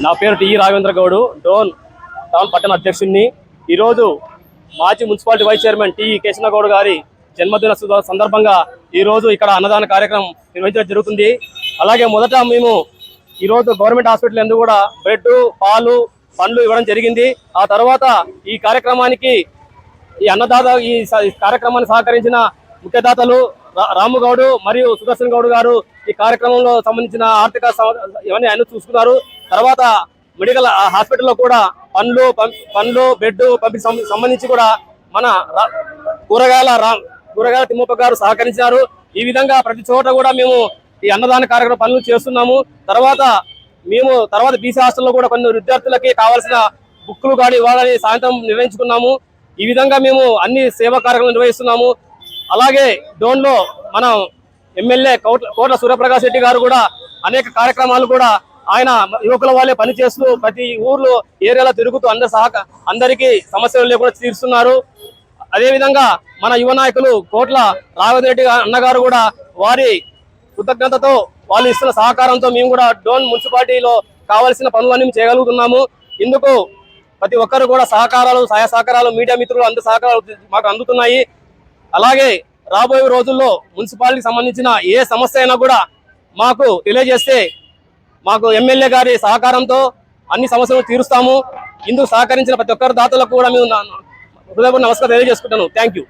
నా పేరు T. Raghavendra Goud. Dhone town పట్టణ అధ్యక్షుడిని ఈరోజు మాజీ municipality vice chairman T. Kesanagoud గారి జన్మదిన సందర్భంగా ఈరోజు ఇక్కడ అన్నదాన కార్యక్రమం నిర్వహించడం జరుగుతుంది. అలాగే మొదట మేము ఈరోజు గవర్నమెంట్ హాస్పిటల్ ఎందుకు కూడా బ్రెడ్ పాలు పండ్లు ఇవ్వడం జరిగింది. ఆ తర్వాత ఈ కార్యక్రమానికి ఈ అన్నదాత ఈ స- ఈ కార్యక్రమాన్ని సహకరించిన ముఖ్యదాతలు రా- మరియు సుదర్శన్ గౌడ్ గారు ఈ కార్యక్రమంలో సంబంధించిన ఆర్థిక ఇవన్నీ ఆయన చూసుకున్నారు. తర్వాత మెడికల్ హాస్పిటల్లో కూడా పండ్లు పండ్లు బెడ్ పంపి సం- సంబంధించి కూడా మన కూరగాయల రా- కూరగాయల తిమ్మప్ప గారు సహకరించారు. ఈ విధంగా ప్రతి చోట కూడా మేము ఈ అన్నదాన కార్యక్రమ పనులు చేస్తున్నాము. తర్వాత మేము తర్వాత బీసీ హాస్టల్లో కూడా కొన్ని విద్యార్థులకి కావాల్సిన బుక్కులు కానీ ఇవ్వాలని సాయంత్రం నిర్ణయించుకున్నాము. ఈ విధంగా మేము అన్ని సేవా కార్యక్రమాలు నిర్వహిస్తున్నాము. అలాగే డోన్లో మనం ఎమ్మెల్యే కోట్ల కోట్ల సూర్యప్రకాష్ రెడ్డి గారు కూడా అనేక కార్యక్రమాలు కూడా ఆయన యువకుల వాళ్ళే పనిచేస్తూ ప్రతి ఊర్లో ఏరియాలో తిరుగుతూ అందరి సహక అందరికీ సమస్యలు లేకుండా తీరుస్తున్నారు. అదేవిధంగా మన యువ నాయకులు కోట్ల రాఘవరెడ్డి రెడ్డి అన్నగారు కూడా వారి కృతజ్ఞతతో వాళ్ళు ఇస్తున్న సహకారంతో మేము కూడా డోన్ మున్సిపాలిటీలో కావాల్సిన పనులన్నీ చేయగలుగుతున్నాము. ఇందుకు ప్రతి ఒక్కరు కూడా సహకారాలు సహాయ సహకారాలు మీడియా మిత్రులు అందరి సహకారాలు మాకు అందుతున్నాయి. అలాగే రాబోయే రోజుల్లో మున్సిపాలిటీకి సంబంధించిన ఏ సమస్య అయినా కూడా మాకు తెలియజేస్తే మాకు ఎమ్మెల్యే గారి సహకారంతో అన్ని సమస్యలు తీరుస్తాము. ఇందుకు సహకరించిన ప్రతి ఒక్కరి దాతలకు కూడా మేము హృదయపూర్ణ నమస్కారం తెలియజేసుకుంటాను. Thank you